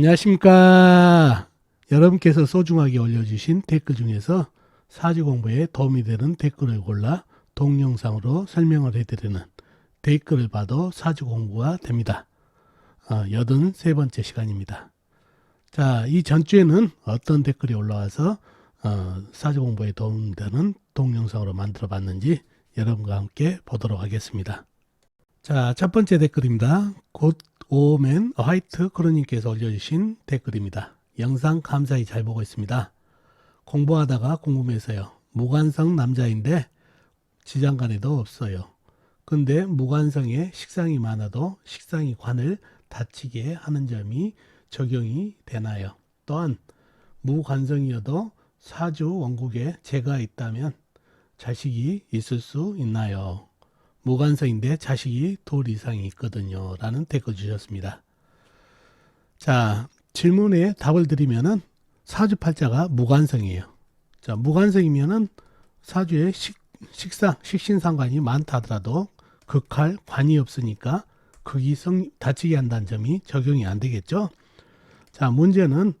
안녕하십니까. 여러분께서 소중하게 올려주신 댓글 중에서 사지 공부에 도움이 되는 댓글을 골라 동영상으로 설명을 해드리는 댓글을 봐도 사지 공부가 됩니다. 어, 83번째 시간입니다. 자, 이 전주에는 어떤 댓글이 올라와서 어, 사지 공부에 도움되는 동영상으로 만들어 봤는지 여러분과 함께 보도록 하겠습니다. 자, 첫 번째 댓글입니다. 곧 오맨 화이트 크로님께서 올려주신 댓글입니다. 영상 감사히 잘 보고 있습니다. 공부하다가 궁금해서요. 무관성 남자인데 지장간에도 없어요. 근데 무관성에 식상이 많아도 식상이 관을 다치게 하는 점이 적용이 되나요? 또한 무관성이어도 사주 원국에 재가 있다면 자식이 있을 수 있나요? 무관성인데 자식이 둘 이상이 있거든요. 라는 댓글 주셨습니다. 자, 질문에 답을 드리면은 사주팔자가 무관성이에요. 자, 무관성이면은 사주에 식, 식상, 식신상관이 많다 하더라도 극할 관이 없으니까 극이 성, 다치게 한다는 점이 적용이 안 되겠죠. 자, 문제는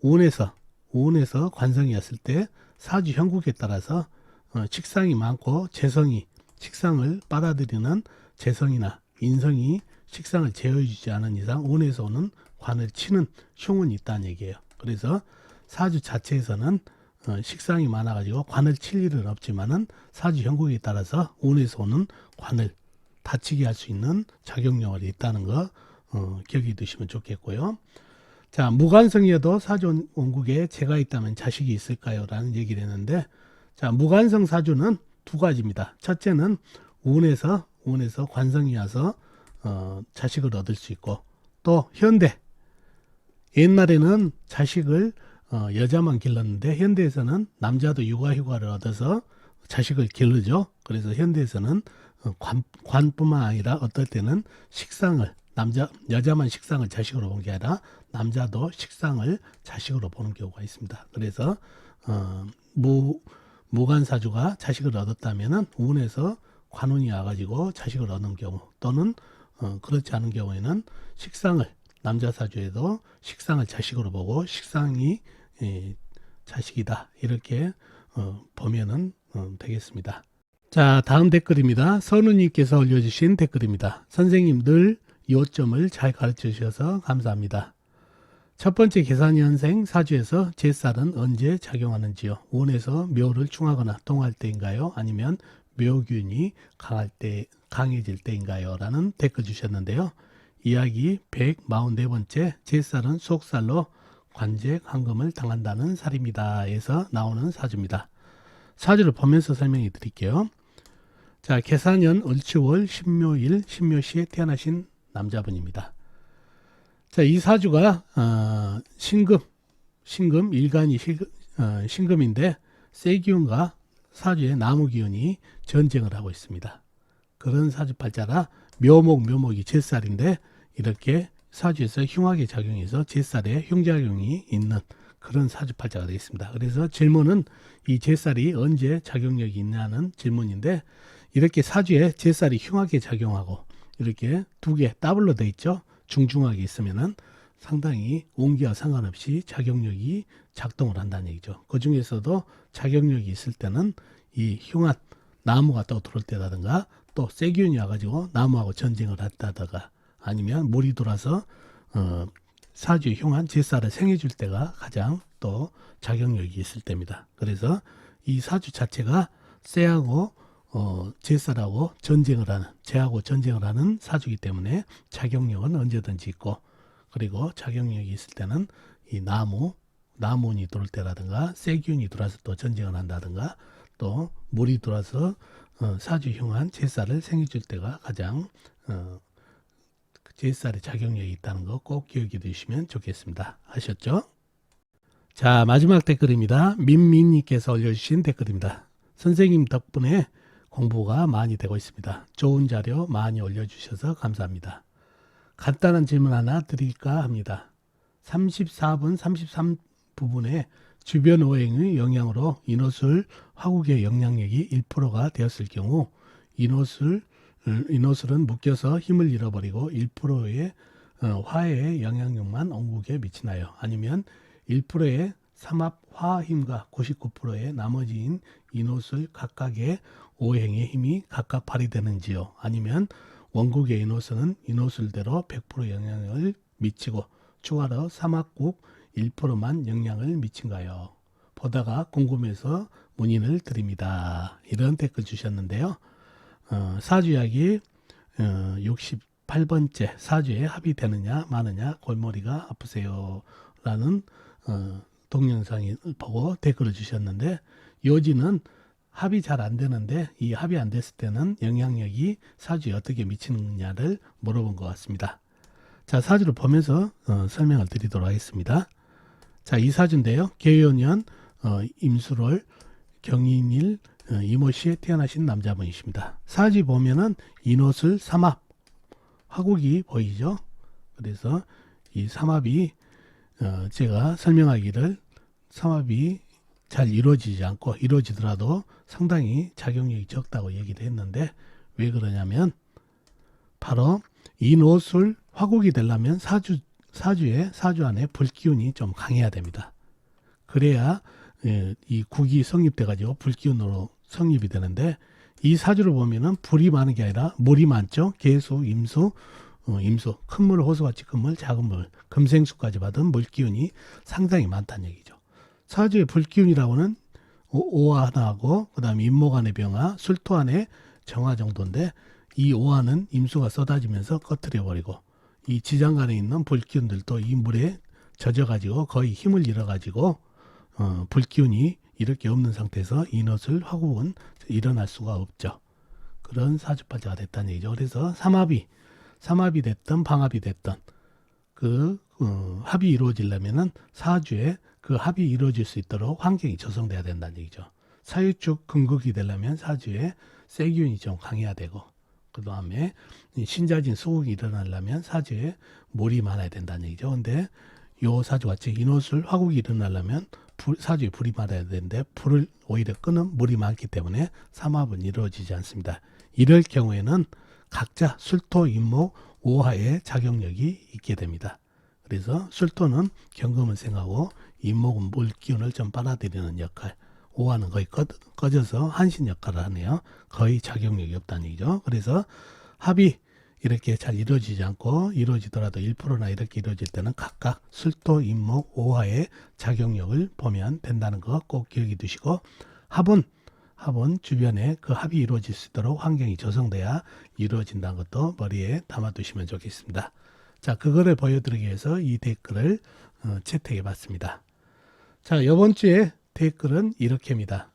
운에서, 운에서 관성이었을 때 사주 형국에 따라서 어, 식상이 많고 재성이 식상을 빨아들이는 재성이나 인성이 식상을 제어해주지 않은 이상 운에서 오는 관을 치는 흉은 있다는 얘기예요. 그래서 사주 자체에서는 어, 식상이 많아가지고 관을 칠 일은 없지만은 사주 형국에 따라서 운에서 오는 관을 다치게 할 수 있는 작용력이 있다는 거 어, 기억해 두시면 좋겠고요. 자 무관성이어도 사주 원국에 재가 있다면 자식이 있을까요? 라는 얘기를 했는데 자 무관성 사주는 두 가지입니다. 첫째는 운에서 운에서 관성이 와서 어, 자식을 얻을 수 있고 또 현대 옛날에는 자식을 어, 여자만 길렀는데 현대에서는 남자도 육아휴가를 얻어서 자식을 기르죠. 그래서 현대에서는 어, 관, 관뿐만 아니라 어떨 때는 식상을 남자 여자만 식상을 자식으로 본 게 아니라 남자도 식상을 자식으로 보는 경우가 있습니다. 그래서 어, 무 무관사주가 자식을 얻었다면은 운에서 관운이 와가지고 자식을 얻는 경우 또는 어, 그렇지 않은 경우에는 식상을 남자 사주에도 식상을 자식으로 보고 식상이 예, 자식이다 이렇게 어, 보면은 어, 되겠습니다. 자 다음 댓글입니다. 선우님께서 올려주신 댓글입니다. 선생님 늘 요점을 잘 가르쳐 주셔서 감사합니다. 첫 번째 계산현생 사주에서 제살은 언제 작용하는지요? 운에서 묘를 충하거나 동할 때인가요? 아니면 묘균이 강할 때 강해질 때인가요? 라는 댓글 주셨는데요. 이야기 144번째 제살은 속살로 관제 황금을 당한다는 살입니다. 에서 나오는 사주입니다. 사주를 보면서 설명해 드릴게요. 자, 계산년 을치월 신묘일 신묘시에 태어나신 남자분입니다. 자, 이 사주가 어, 신금, 신금 일간이 실, 어, 신금인데 세 기운과 사주의 나무 기운이 전쟁을 하고 있습니다. 그런 사주 팔자라 묘목 묘목이 제살인데 이렇게 사주에서 흉하게 작용해서 제살에 흉작용이 있는 그런 사주 팔자가 되겠습니다. 그래서 질문은 이 제살이 언제 작용력이 있냐는 질문인데 이렇게 사주에 제살이 흉하게 작용하고 이렇게 두 개 더블로 돼 있죠. 중중하게 있으면은 상당히 온기와 상관없이 작용력이 작동을 한다는 얘기죠. 그 중에서도 작용력이 있을 때는 이 흉한 나무가 또 들어올 때라든가 또 세균이 와가지고 나무하고 전쟁을 했다든가 아니면 물이 돌아서 어, 사주의 흉한 제사를 생해줄 때가 가장 또 작용력이 있을 때입니다. 그래서 이 사주 자체가 쇠하고 어, 제사라고 전쟁을 하는, 제하고 전쟁을 하는 사주기 때문에 작용력은 언제든지 있고, 그리고 작용력이 있을 때는 이 나무, 나무운이 들어올 때라든가, 세균이 들어와서 또 전쟁을 한다든가, 또 물이 들어와서 어, 사주 흉한 제사를 생겨줄 때가 가장 어, 제살의 작용력이 있다는 거 꼭 기억해 두시면 좋겠습니다. 아셨죠? 자, 마지막 댓글입니다. 민민님께서 올려주신 댓글입니다. 선생님 덕분에 공부가 많이 되고 있습니다. 좋은 자료 많이 올려주셔서 감사합니다. 간단한 질문 하나 드릴까 합니다. 34분 33 부분에 주변 오행의 영향으로 인호술 화국의 영향력이 1%가 되었을 경우 인호술 인호술은 묶여서 힘을 잃어버리고 1%의 어, 화해의 영향력만 원국에 미치나요? 아니면 1%의 삼합 화 힘과 99%의 나머지인 이노술 각각의 오행의 힘이 각각 발휘되는지요? 아니면 원국의 이노술은 이노술대로 100% 영향을 미치고 추가로 삼합국 1%만 영향을 미친가요? 보다가 궁금해서 문의를 드립니다. 이런 댓글 주셨는데요. 어, 사주약이 어, 68번째 사주에 합의되느냐 마느냐 골머리가 아프세요 라는 어, 동영상을 보고 댓글을 주셨는데 요지는 합이 잘 안 되는데 이 합이 안 됐을 때는 영향력이 사주에 어떻게 미치느냐를 물어본 것 같습니다. 자 사주를 보면서 어, 설명을 드리도록 하겠습니다. 자이 사주인데요. 개요년 어, 임수월 경인일 어, 이모씨에 태어나신 남자분이십니다. 사지 보면은 인옷을 삼합 화국이 보이죠. 그래서 이 삼합이 어, 제가 설명하기를 삼합이 잘 이루어지지 않고 이루어지더라도 상당히 작용력이 적다고 얘기를 했는데 왜 그러냐면 바로 인옷을 화국이 되려면 사주 사주에 사주 안에 불기운이 좀 강해야 됩니다. 그래야 예, 이 국이 성립돼 가지고 불기운으로 성립이 되는데 이 사주를 보면은 불이 많은 게 아니라 물이 많죠. 개수, 임수, 어, 임수, 큰 물, 호수같이 큰 물, 작은 물, 금생수까지 받은 물기운이 상당히 많다는 얘기죠. 사주의 불기운이라고는 오- 오화 하나하고 그다음에 임목안의 병화, 술토안의 정화 정도인데 이 오화는 임수가 쏟아지면서 꺼트려 버리고 이 지장간에 있는 불기운들도 이 물에 젖어 가지고 거의 힘을 잃어 가지고 어, 불기운이 이렇게 없는 상태에서 인옷을 화국은 일어날 수가 없죠. 그런 사주팔자가 됐다는 얘기죠. 그래서 삼합이 삼합이 됐든 방합이 됐든 그 어, 합이 이루어지려면은 사주에 그 합이 이루어질 수 있도록 환경이 조성돼야 된다는 얘기죠. 사유축 금극이 되려면 사주에 세기운이 좀 강해야 되고 그 다음에 신자진 수국이 일어나려면 사주에 물이 많아야 된다는 얘기죠. 근데 요 사주 같이 인옷을 화국이 일어나려면 불, 사주에 불이 많아야 되는데 불을 오히려 끄는 물이 많기 때문에 삼합은 이루어지지 않습니다. 이럴 경우에는 각자 술토, 임목, 오화의 작용력이 있게 됩니다. 그래서 술토는 경금을 생하고 임목은 물 기운을 좀 빨아들이는 역할, 오화는 거의 꺼, 꺼져서 한신 역할을 하네요. 거의 작용력이 없다는 얘기죠. 그래서 합이 이렇게 잘 이루어지지 않고 이루어지더라도 1%나 이렇게 이루어질 때는 각각 술토, 임목, 오화의 작용력을 보면 된다는 거 꼭 기억해 두시고 합은 합은 주변에 그 합이 이루어질 수 있도록 환경이 조성돼야 이루어진다는 것도 머리에 담아 두시면 좋겠습니다. 자, 그거를 보여드리기 위해서 이 댓글을 어, 채택해 봤습니다. 자, 이번 주에 댓글은 이렇게입니다.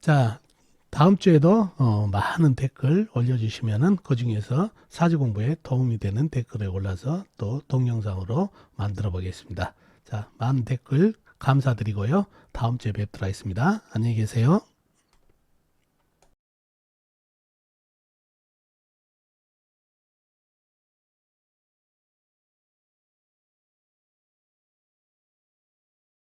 자, 다음 주에도 어, 많은 댓글 올려주시면은 그 중에서 사주 공부에 도움이 되는 댓글을 골라서 또 동영상으로 만들어 보겠습니다. 자, 많은 댓글 감사드리고요. 다음 주에 뵙도록 하겠습니다. 안녕히 계세요.